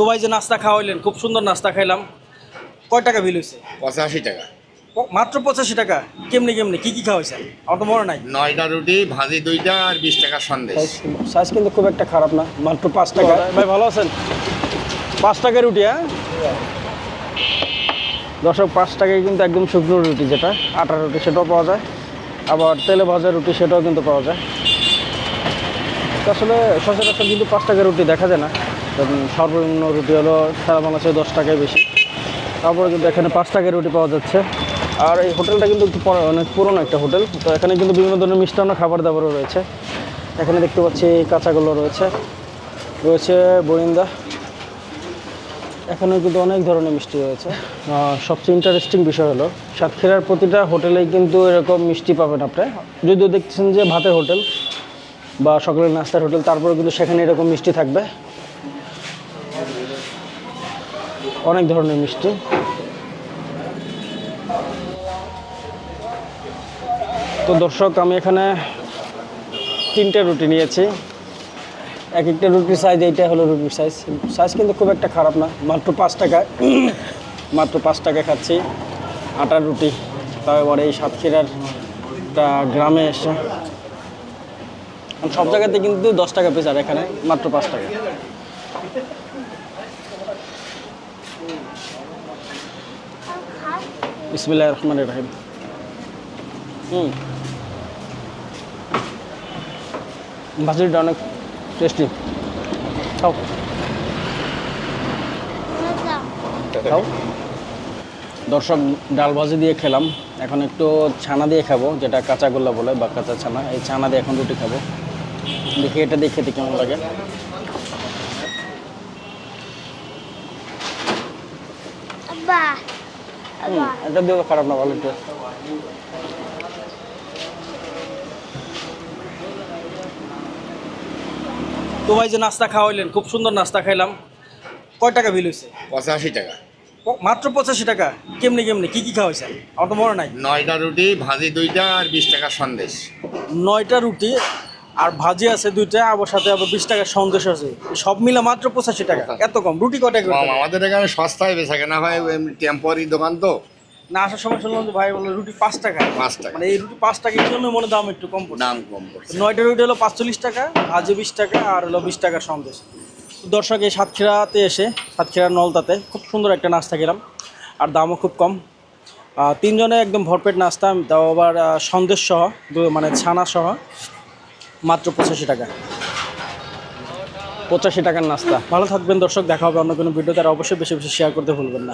তো ভাই যে নাস্তা খাওয়াইলেন খুব সুন্দর নাস্তা খাইলাম। কয় টাকা বিল হয়েছে পঁচাশি টাকা। মাত্র পঁচাশি টাকা? কেমনি কেমনি? কি কি খাওয়াইছেন আমার তো মনে নাই। নয়টা রুটি ভাজি দুইটা আর বিশ টাকা সন্দেশ। সাইজ কিন্তু খুব একটা খারাপ না মাত্র পাঁচ টাকা। ভাই ভালো আছেন? পাঁচ টাকা রুটি হ্যাঁ? দর্শক পাঁচ টাকায় কিন্তু একদম শুকনো রুটি যেটা আটা রুটি সেটাও পাওয়া যায় আবার তেলে ভাজা রুটি সেটাও কিন্তু পাওয়া যায়। আসলে সচরাচর কিন্তু পাঁচ টাকা রুটি দেখা যায় না। সর্বনিম্ন রুটি হলো সারা বাংলাদেশে দশ টাকায় বেশি। তারপরে কিন্তু এখানে পাঁচ টাকায় রুটি পাওয়া যাচ্ছে। আর এই হোটেলটা কিন্তু অনেক পুরনো একটা হোটেল। তো এখানে কিন্তু বিভিন্ন ধরনের মিষ্টান্ন খাবার দাবারও রয়েছে। এখানে দেখতে পাচ্ছি কাঁচাগুলো রয়েছে। রয়েছে বরিন্দা। এখানে কিন্তু অনেক ধরনের মিষ্টি রয়েছে। সবচেয়ে ইন্টারেস্টিং বিষয় হলো, সাতক্ষীরার প্রতিটা হোটেলেই কিন্তু এরকম মিষ্টি পাবেন আপনি। যদিও দেখছেন যে ভাতের হোটেল বা সকালের নাস্তার হোটেল তারপরে কিন্তু সেখানে এরকম মিষ্টি থাকবে। অনেক ধরনের মিষ্টি। তো দর্শক, আমি এখানে তিনটে রুটি নিয়েছি। এক একটা রুটির সাইজ এইটা হলো রুটির সাইজ সাইজ কিন্তু খুব একটা খারাপ না, মাত্র পাঁচ টাকা। মাত্র পাঁচ টাকা খাচ্ছি। আটার রুটি, তারপরে এই সাতক্ষীরার একটা গ্রামে এসে। সব জায়গাতে কিন্তু দশ টাকা পিস আর এখানে মাত্র পাঁচ টাকা। বিসমিল্লাহ রহমান রাহিম। হুম। ভাজিটা অনেক টেস্টি খাও। খাও। দর্শক ডাল ভাজি দিয়ে খেলাম। এখন একটু ছানা দিয়ে খাব যেটা কাঁচা গোল্লা বলে বা কাঁচা ছানা। এই ছানা দিয়ে এখন রুটি খাব। দেখি এটা দিয়ে খেতে কেমন লাগে। হুম, এটা দিয়েও খারাপ না ভালো টেস্ট তো ভাই যে নাস্তা খাওয়াইলেন খুব সুন্দর নাস্তা খাইলাম। কয় টাকা বিল হয়েছে পঁচাশি টাকা। মাত্র পঁচাশি টাকা? কেমনি কেমনি? কি কি খাওয়াইছেন আমার তো মনে নাই। নয়টা রুটি ভাজি দুইটা আর বিশ টাকা সন্দেশ। নয়টা রুটি আর ভাজি আছে দুইটা আবার সাথে আবার বিশ টাকার সন্দেশ আছে। সব মিলে মাত্র পঁচাশি টাকা। এত কম রুটি কটা টাকা? আমাদের এখানে সস্তায় বেচা কেনা হয় টেম্পোরারি দোকান তো। না আসার সময় শুনলাম যে ভাই বলে রুটি পাঁচ টাকা। পাঁচ টাকা। মানে এই রুটি পাঁচ টাকা এই জন্য মনে দাম একটু কম পড়ছে। দাম কম পড়ছে। নয়টা রুটি হলো পাঁচচল্লিশ টাকা ভাজি বিশ টাকা আর হলো বিশ টাকার সন্দেশ। দর্শক এই সাতক্ষীরাতে এসে সাতক্ষীরার নলতাতে খুব সুন্দর একটা নাস্তা খেলাম আর দামও খুব কম। তিনজনে একদম ভরপেট নাস্তা তাও আবার সন্দেশ সহ মানে ছানা সহ মাত্র পঁচাশি টাকা। পঁচাশি টাকার নাস্তা। ভালো থাকবেন দর্শক, দেখা হবে অন্য কোনো ভিডিও তারা অবশ্যই বেশি বেশি শেয়ার করতে ভুলবেন না।